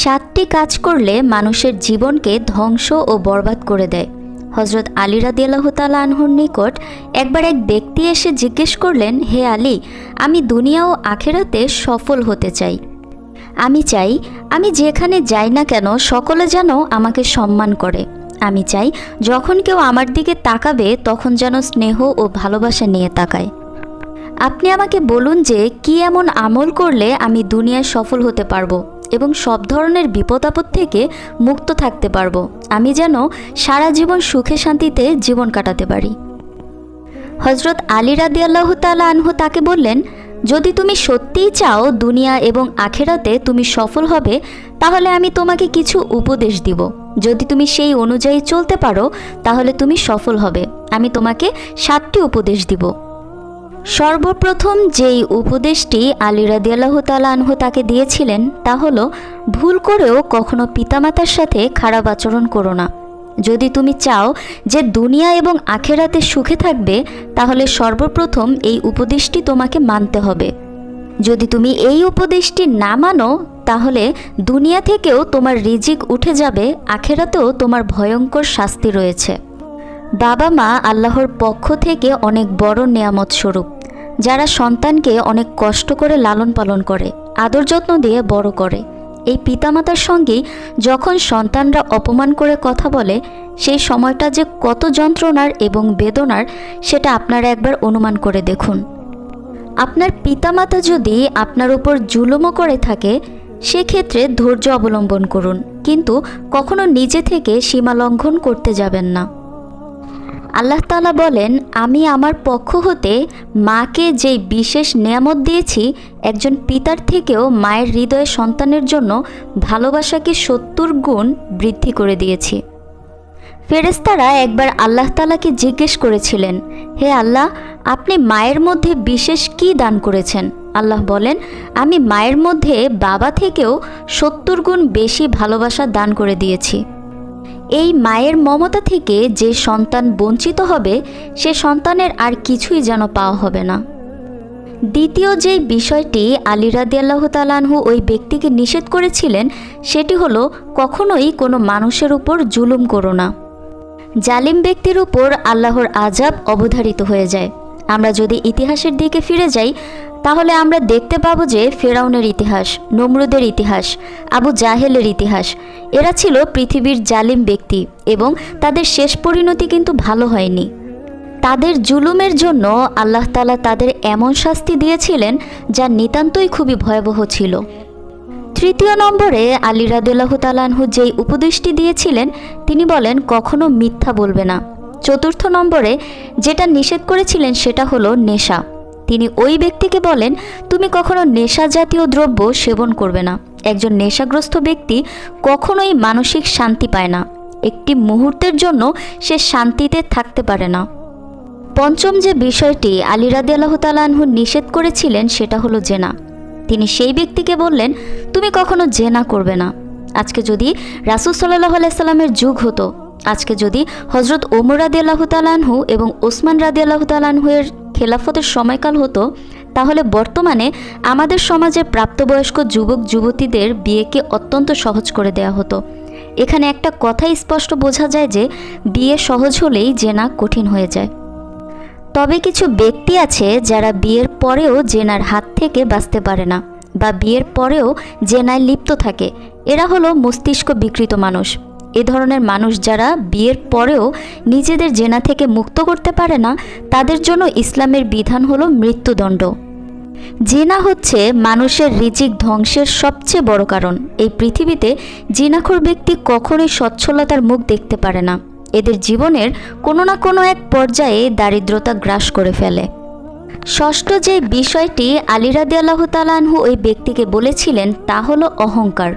সাতটি কাজ করলে মানুষের জীবনকে ধ্বংস ও বরবাদ করে দেয়। হজরত আলী রাদিয়াল্লাহ তালা আনহুর নিকট একবার এক ব্যক্তি এসে জিজ্ঞেস করলেন, হে আলী, আমি দুনিয়া ও আখেরাতে সফল হতে চাই। আমি চাই, আমি যেখানে যাই না কেন সকলে যেন আমাকে সম্মান করে। আমি চাই, যখন কেউ আমার দিকে তাকাবে, তখন যেন স্নেহ ও ভালোবাসা নিয়ে তাকায়। আপনি আমাকে বলুন যে, কি এমন আমল করলে আমি দুনিয়ায় সফল হতে পারব? এবং সব ধরনের বিপদ আপদ থেকে মুক্ত থাকতে পারব। আমি যেন সারা জীবন সুখে শান্তিতে জীবন কাটাতে পারি। হজরত আলী রাদি আল্লাহ তালা আনহু তাকে বললেন, যদি তুমি সত্যিই চাও দুনিয়া এবং আখেরাতে তুমি সফল হবে, তাহলে আমি তোমাকে কিছু উপদেশ দিব। যদি তুমি সেই অনুযায়ী চলতে পারো, তাহলে তুমি সফল হবে। আমি তোমাকে সাতটি উপদেশ দিব। সর্বপ্রথম যেই উপদেশটি আলী রাদিয়াল্লাহ তালা আনহু তাকে দিয়েছিলেন, তা হলো, ভুল করেও কখনো পিতামাতার সাথে খারাপ আচরণ করো না। যদি তুমি চাও যে দুনিয়া এবং আখেরাতে সুখে থাকবে, তাহলে সর্বপ্রথম এই উপদেশটি তোমাকে মানতে হবে। যদি তুমি এই উপদেশটি না মানো, তাহলে দুনিয়া থেকেও তোমার রিজিক উঠে যাবে, আখেরাতেও তোমার ভয়ঙ্কর শাস্তি রয়েছে। বাবা মা আল্লাহর পক্ষ থেকে অনেক বড় নেয়ামত স্বরূপ, যারা সন্তানকে অনেক কষ্ট করে লালন পালন করে, আদর যত্ন দিয়ে বড় করে। এই পিতামাতার সঙ্গেই যখন সন্তানরা অপমান করে কথা বলে, সেই সময়টা যে কত যন্ত্রণার এবং বেদনার, সেটা আপনারা একবার অনুমান করে দেখুন। আপনার পিতামাতা যদি আপনার উপর জুলুমও করে থাকে, সেক্ষেত্রে ধৈর্য অবলম্বন করুন, কিন্তু কখনো নিজে থেকে সীমা লঙ্ঘন করতে যাবেন না। আল্লাহ তালা বলেন, আমি আমার পক্ষ হতে মাকে যেই বিশেষ নিয়ামত দিয়েছি, একজন পিতার থেকেও মায়ের হৃদয়ে সন্তানের জন্য ভালোবাসাকে সত্তর গুণ বৃদ্ধি করে দিয়েছি। ফেরেস্তারা একবার আল্লাহ তালাকে জিজ্ঞেস করেছিলেন, হে আল্লাহ, আপনি মায়ের মধ্যে বিশেষ কি দান করেছেন? আল্লাহ বলেন, আমি মায়ের মধ্যে বাবা থেকেও সত্তর গুণ বেশি ভালোবাসা দান করে দিয়েছি। এই মায়ের মমতা থেকে যে সন্তান বঞ্চিত হবে, সে সন্তানের আর কিছুই যেন পাওয়া হবে না। দ্বিতীয় যে বিষয়টি আলী রাদিয়াল্লাহ তালানহু ওই ব্যক্তিকে নিষেধ করেছিলেন, সেটি হলো, কখনোই কোনো মানুষের উপর জুলুম করো না। জালিম ব্যক্তির উপর আল্লাহর আজাব অবধারিত হয়ে যায়। আমরা যদি ইতিহাসের দিকে ফিরে যাই, তাহলে আমরা দেখতে পাবো যে ফেরাউনের ইতিহাস, নমরুদের ইতিহাস, আবু জাহেলের ইতিহাস, এরা ছিল পৃথিবীর জালিম ব্যক্তি এবং তাদের শেষ পরিণতি কিন্তু ভালো হয়নি। তাদের জুলুমের জন্য আল্লাহ তালা তাদের এমন শাস্তি দিয়েছিলেন যা নিতান্তই খুবই ভয়াবহ ছিল। তৃতীয় নম্বরে আলী রাদুল্লাহ তালানহু যেই উপদেশটি দিয়েছিলেন, তিনি বলেন, কখনো মিথ্যা বলবে না। চতুর্থ নম্বরে যেটা নিষেধ করেছিলেন সেটা হলো নেশা। তিনি ওই ব্যক্তিকে বলেন, তুমি কখনো নেশা জাতীয় দ্রব্য সেবন করবে না। একজন নেশাগ্রস্ত ব্যক্তি কখনোই মানসিক শান্তি পায় না। একটি মুহূর্তের জন্য সে শান্তিতে থাকতে পারে না। পঞ্চম যে বিষয়টি আলী রাদি আল্লাহ তালাহু নিষেধ করেছিলেন সেটা হলো জেনা। তিনি সেই ব্যক্তিকে বললেন, তুমি কখনো জেনা করবে না। আজকে যদি রাসুল সাল্লাহ আলাইসাল্লামের যুগ হতো আজকে যদি হজরত ওমর রাদি আল্লাহ তালাহু এবং ওসমান রাদি আল্লাহ তালাহুয়ের খেলাফতের সময়কাল হতো, তাহলে বর্তমানে আমাদের সমাজে প্রাপ্তবয়স্ক যুবক, যুবতীদের বিয়েকে অত্যন্ত সহজ করে দেওয়া হতো। এখানে একটা কথাই স্পষ্ট বোঝা যায় যে, বিয়ে সহজ হলেই জেনা কঠিন হয়ে যায়। তবে কিছু ব্যক্তি আছে যারা বিয়ের পরেও জেনার হাত থেকে বাঁচতে পারে না, বা বিয়ের পরেও জেনায় লিপ্ত থাকে। এরা হলো মস্তিষ্ক বিকৃত মানুষ। এ ধরনের মানুষ যারা বিয়ের পরেও নিজেদের জেনা থেকে মুক্ত করতে পারে না, তাদের জন্য ইসলামের বিধান হলো মৃত্যুদণ্ড। জেনা হচ্ছে মানুষের রিজিক ধ্বংসের সবচেয়ে বড় কারণ। এই পৃথিবীতে জিনাখোর ব্যক্তি কখনোই সচ্ছলতার মুখ দেখতে পারে না। এদের জীবনের কোনো না কোনো এক পর্যায়ে দারিদ্রতা গ্রাস করে ফেলে। ষষ্ঠ যে বিষয়টি আলিরাদি আল্লাহ তালানহু ওই ব্যক্তিকে বলেছিলেন, তা হলো অহংকার।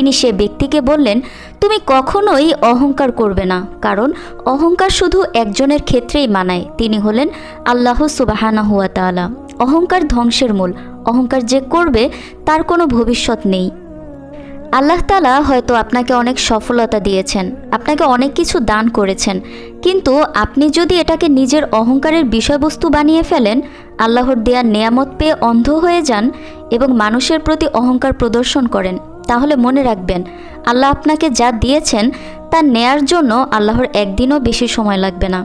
তিনি সে ব্যক্তিকে বললেন, তুমি কখনোই অহংকার করবে না, কারণ অহংকার শুধু একজনের ক্ষেত্রেই মানায়। তিনি হলেন আল্লাহ সুবাহানা হুয়া তালা অহংকার ধ্বংসের মূল, অহংকার যে করবে তার কোনো ভবিষ্যৎ নেই। আল্লাহ তালা হয়তো আপনাকে অনেক সফলতা দিয়েছেন, আপনাকে অনেক কিছু দান করেছেন, কিন্তু আপনি যদি এটাকে নিজের অহংকারের বিষয়বস্তু বানিয়ে ফেলেন, আল্লাহর দেয়া নেয়ামত পেয়ে অন্ধ হয়ে যান এবং মানুষের প্রতি অহংকার প্রদর্শন করেন। তাহলে মনে রাখবেন, আল্লাহ আপনাকে যা দিয়েছেন তা নেয়ার জন্য আল্লাহর একদিনও বেশি সময় লাগবে না।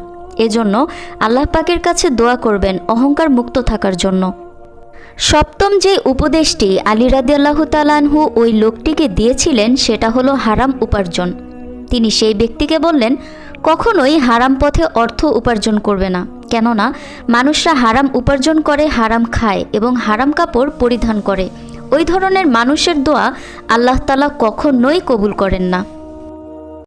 এজন্য আল্লাহ পাকের কাছে দোয়া করবেন অহংকার মুক্ত থাকার জন্য। সপ্তম যে উপদেশটি আলী রাদিয়াল্লাহু তালানহু ওই লোকটিকে দিয়েছিলেন সেটা হলো হারাম উপার্জন। তিনি সেই ব্যক্তিকে বললেন, কখনোই হারাম পথে অর্থ উপার্জন করবে না। কেননা, মানুষরা হারাম উপার্জন করে হারাম খায় এবং হারাম কাপড় পরিধান করে। ওই ধরনের মানুষের দোয়া আল্লাহ তালা কখনোই কবুল করেন না।